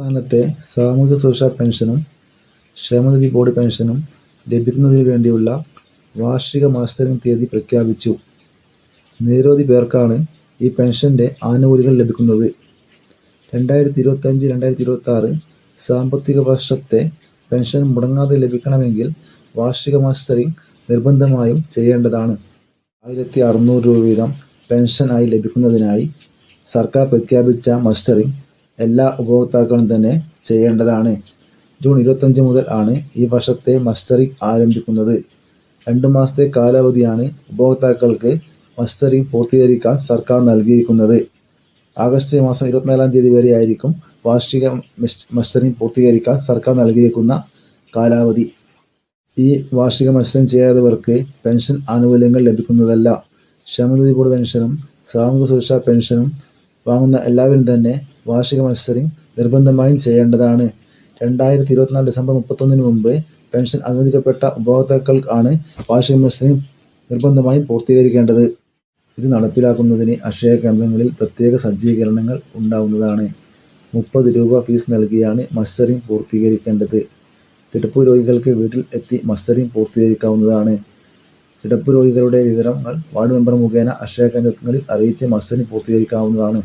സംസ്ഥാനത്തെ സാമൂഹ്യ സുരക്ഷാ പെൻഷനും ക്ഷേമനിധി ബോർഡ് പെൻഷനും ലഭിക്കുന്നതിന് വേണ്ടിയുള്ള വാർഷിക മസ്റ്ററിംഗ് തീയതി പ്രഖ്യാപിച്ചു. നിരവധി പേർക്കാണ് ഈ പെൻഷന്റെ ആനുകൂല്യങ്ങൾ ലഭിക്കുന്നത്. രണ്ടായിരത്തി ഇരുപത്തഞ്ച് രണ്ടായിരത്തി ഇരുപത്താറ് സാമ്പത്തിക വർഷത്തെ പെൻഷൻ മുടങ്ങാതെ ലഭിക്കണമെങ്കിൽ വാർഷിക മസ്റ്ററിംഗ് നിർബന്ധമായും ചെയ്യേണ്ടതാണ്. ആയിരത്തി അറുന്നൂറ് രൂപ വീതം പെൻഷനായി ലഭിക്കുന്നതിനായി സർക്കാർ പ്രഖ്യാപിച്ച മസ്റ്ററിംഗ് എല്ലാ ഉപഭോക്താക്കളും തന്നെ ചെയ്യേണ്ടതാണ്. ജൂൺ ഇരുപത്തഞ്ച് മുതൽ ആണ് ഈ വർഷത്തെ മസ്റ്ററിംഗ് ആരംഭിക്കുന്നത്. രണ്ട് മാസത്തെ കാലാവധിയാണ് ഉപഭോക്താക്കൾക്ക് മസ്റ്ററിംഗ് പൂർത്തീകരിക്കാൻ സർക്കാർ നൽകിയിരിക്കുന്നത്. ആഗസ്റ്റ് മാസം ഇരുപത്തിനാലാം തീയതി വരെ ആയിരിക്കും വാർഷിക മസ്റ്ററിംഗ് പൂർത്തീകരിക്കാൻ സർക്കാർ നൽകിയിരിക്കുന്ന കാലാവധി. ഈ വാർഷിക മത്സരം ചെയ്യാത്തവർക്ക് പെൻഷൻ ആനുകൂല്യങ്ങൾ ലഭിക്കുന്നതല്ല. ക്ഷേമനിധി ബോർഡ് പെൻഷനും സാമൂഹ്യ സുരക്ഷാ പെൻഷനും വാങ്ങുന്ന എല്ലാവരും തന്നെ വാർഷിക മത്സരം നിർബന്ധമായും ചെയ്യേണ്ടതാണ്. രണ്ടായിരത്തി ഇരുപത്തിനാല് ഡിസംബർ മുപ്പത്തൊന്നിന് മുമ്പ് പെൻഷൻ അനുവദിക്കപ്പെട്ട ഉപഭോക്താക്കൾക്കാണ് വാർഷിക മത്സരം നിർബന്ധമായും പൂർത്തീകരിക്കേണ്ടത്. ഇത് നടപ്പിലാക്കുന്നതിന് അക്ഷയ കേന്ദ്രങ്ങളിൽ പ്രത്യേക സജ്ജീകരണങ്ങൾ ഉണ്ടാകുന്നതാണ് മുപ്പത് രൂപ ഫീസ് നൽകിയാണ് മത്സരം പൂർത്തീകരിക്കേണ്ടത്. കിടപ്പ് രോഗികൾക്ക് വീട്ടിൽ എത്തി മത്സരം പൂർത്തീകരിക്കാവുന്നതാണ്. കിടപ്പ് രോഗികളുടെ വിവരങ്ങൾ വാർഡ് മെമ്പർ മുഖേന അക്ഷയ കേന്ദ്രങ്ങളിൽ അറിയിച്ച് മസ്സിന് പൂർത്തീകരിക്കാവുന്നതാണ്.